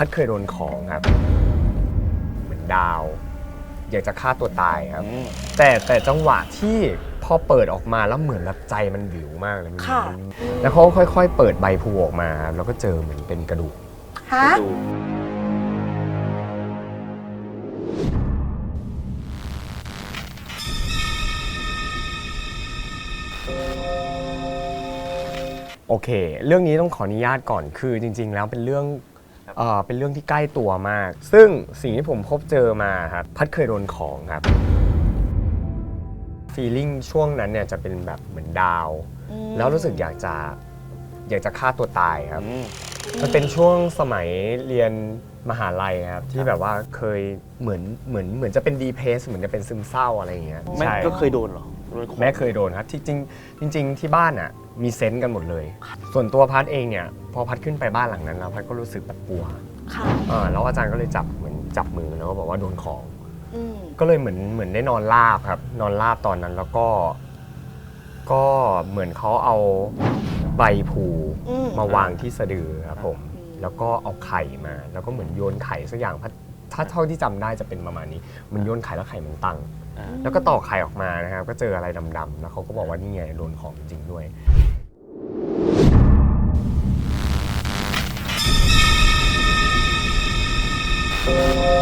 พัดเคยโดนของครับ เหมือนดาว อยากจะฆ่าตัวตายครับ แต่แต่จังหวะที่พอเปิดออกมาแล้วเหมือนแบบใจมันวิวมากเลยมันค่ะมันแล้วเขาก็ค่อย ๆ เปิดใบพลูออกมาครับแล้วก็เจอเหมือนเป็นกระดูก ฮะ โอเค เรื่องนี้ต้องขออนุญาตก่อนคือจริง ๆ แล้วเป็นเรื่อง เอ่อเป็นเรื่องที่ใกล้ตัวมาก ซึ่งสิ่งที่ผมพบเจอมาครับพัดเคยโดนของครับฟีลิ่งช่วงนั้นเนี่ยจะเป็นแบบเหมือนดาวอืมแล้วรู้สึกอยากจะอยากจะฆ่าตัวตายครับ มันเป็นช่วงสมัยเรียนมหาลัยครับ ที่แบบว่าเคยเหมือนเหมือนเหมือนจะเป็นดีเพสเหมือนจะเป็นซึมเศร้าอะไรอย่างเงี้ยแม่ใช่ก็เคยโดนเหรอ โดนของแม่เคยโดนครับที่จริงจริง ๆ ที่บ้านอะมีเซนต์กันหมดเลย ส่วนตัวพัดเองเนี่ยพอพัดขึ้นไปบ้านหลังนั้นแล้วพัดก็รู้สึกแบบกลัวค่ะอ่าแล้วอาจารย์ก็เลยจับเหมือนจับมือแล้วก็บอกว่าโดนของ อืมก็เลยเหมือนเหมือนได้นอนราบครับ นอนราบตอนนั้นแล้วก็ ก็เหมือนเขาเอาใบพลูอืม มาวางที่สะดือครับผม อืม แล้วก็เอาไข่มา แล้วก็เหมือนโยนไข่สักอย่างพัด ถ้าเท่าที่จำได้จะเป็นประมาณนี้ มันโยนไข่แล้วไข่มันตั้งอ่าแล้วก็ต่อไข่ออกมานะครับ ก็เจออะไรดำๆแล้วเขาก็บอกว่านี่ไงโดนของจริงๆด้วย